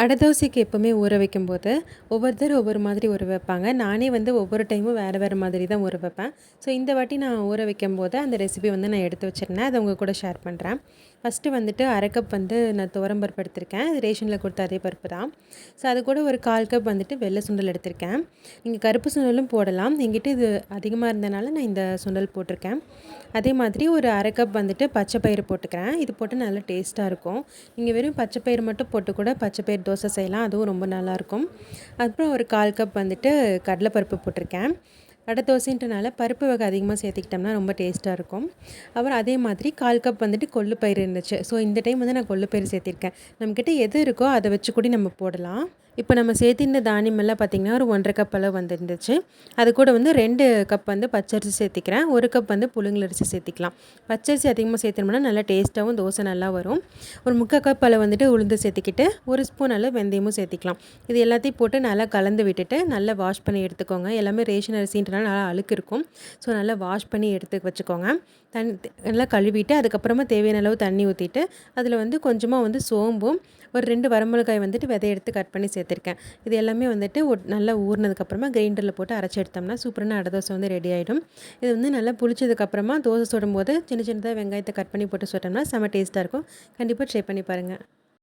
அடை தோசைக்கு எப்போவுமே ஊற வைக்கும்போது ஒவ்வொருத்தர் ஒவ்வொரு மாதிரி ஊற வைப்பாங்க. நானே வந்து ஒவ்வொரு டைமும் வேறு வேறு மாதிரி தான் ஊற வைப்பேன். ஸோ இந்த வாட்டி நான் ஊற வைக்கும்போது அந்த ரெசிபி வந்து நான் எடுத்து வச்சுருந்தேன். அதை உங்கள் கூட ஷேர் பண்ணுறேன் ஃபஸ்ட்டு வந்துட்டு அரை கப் வந்து நான் துவரம்பருப்பு எடுத்திருக்கேன். ரேஷனில் கொடுத்த அதே பருப்பு தான். ஸோ அது கூட ஒரு கால் கப் வந்துட்டு வெள்ளை சுண்டல் எடுத்திருக்கேன். நீங்கள் கருப்பு சுண்டலும் போடலாம். எங்கிட்ட இது அதிகமாக இருந்தனால நான் இந்த சுண்டல் போட்டிருக்கேன். அதே மாதிரி ஒரு அரை கப் வந்துட்டு பச்சை பயிறு போட்டுக்கிறேன். இது போட்டு நல்லா டேஸ்ட்டாக இருக்கும். நீங்கள் வெறும் பச்சை பயிறு மட்டும் போட்டு கூட பச்சை பயிறு தோசை செய்யலாம் அதுவும் ரொம்ப நல்லாயிருக்கும். அப்புறம் ஒரு கால் கப் வந்துட்டு கடலைப்பருப்பு போட்டிருக்கேன். அடை தோசைன்றனால பருப்பு வகை அதிகமாக சேர்த்துக்கிட்டோம்னா ரொம்ப டேஸ்ட்டாக இருக்கும். அப்புறம் அதே மாதிரி கால் கப் வந்துட்டு கொள்ளு பயிர் இருந்துச்சு. ஸோ இந்த டைம் வந்து நான் கொள்ளு பயிர் சேர்த்திருக்கேன். நம்மக்கிட்ட எது இருக்கோ அதை வச்சு கூட நம்ம போடலாம். இப்போ நம்ம சேர்த்திருந்த தானியமெல்லாம் பார்த்திங்கன்னா ஒரு ஒன்றரை கப் அளவு வந்துருந்துச்சு. அது கூட வந்து ரெண்டு கப் வந்து பச்சரிசி சேர்த்திக்கிறேன். ஒரு கப் வந்து புழுங்கலரிசி சேர்த்திக்கலாம். பச்சரிசி அதிகமாக சேர்த்தோம்னா நல்லா டேஸ்ட்டாகவும் தோசை நல்லா வரும். ஒரு முக்கால் கப் அளவு வந்துட்டு உளுந்து சேர்த்திக்கிட்டு ஒரு ஸ்பூன் அளவு வெந்தயமும் சேர்த்திக்கலாம். இது எல்லாத்தையும் போட்டு நல்லா கலந்து விட்டுட்டு நல்லா வாஷ் பண்ணி எடுத்துக்கோங்க. எல்லாமே ரேஷன் அரிசின்ற அதனால் நல்லா அழுக்கு இருக்கும். ஸோ நல்லா வாஷ் பண்ணி எடுத்து வச்சுக்கோங்க. தண்ணி நல்லா கழுவிட்டு அதுக்கப்புறமா தேவையான அளவு தண்ணி ஊற்றிட்டு அதில் வந்து கொஞ்சமாக வந்து சோம்பும் ஒரு ரெண்டு வரமிளகாய் வந்துட்டு விதை எடுத்து கட் பண்ணி சேர்த்துருக்கேன். இது எல்லாமே வந்துட்டு நல்லா ஊறினதுக்கப்புறமா கிரைண்டரில் போட்டு அரைச்சி எடுத்தோம்னா சூப்பரான அடை தோசை வந்து ரெடி ஆகிடும் இது வந்து நல்லா புளிச்சதுக்கப்புறமா தோசை சுடும்போது சின்ன சின்னதாக வெங்காயத்தை கட் பண்ணி போட்டு சுட்டோம்னா செம்ம டேஸ்ட்டாக இருக்கும். கண்டிப்பாக ட்ரை பண்ணி பாருங்கள்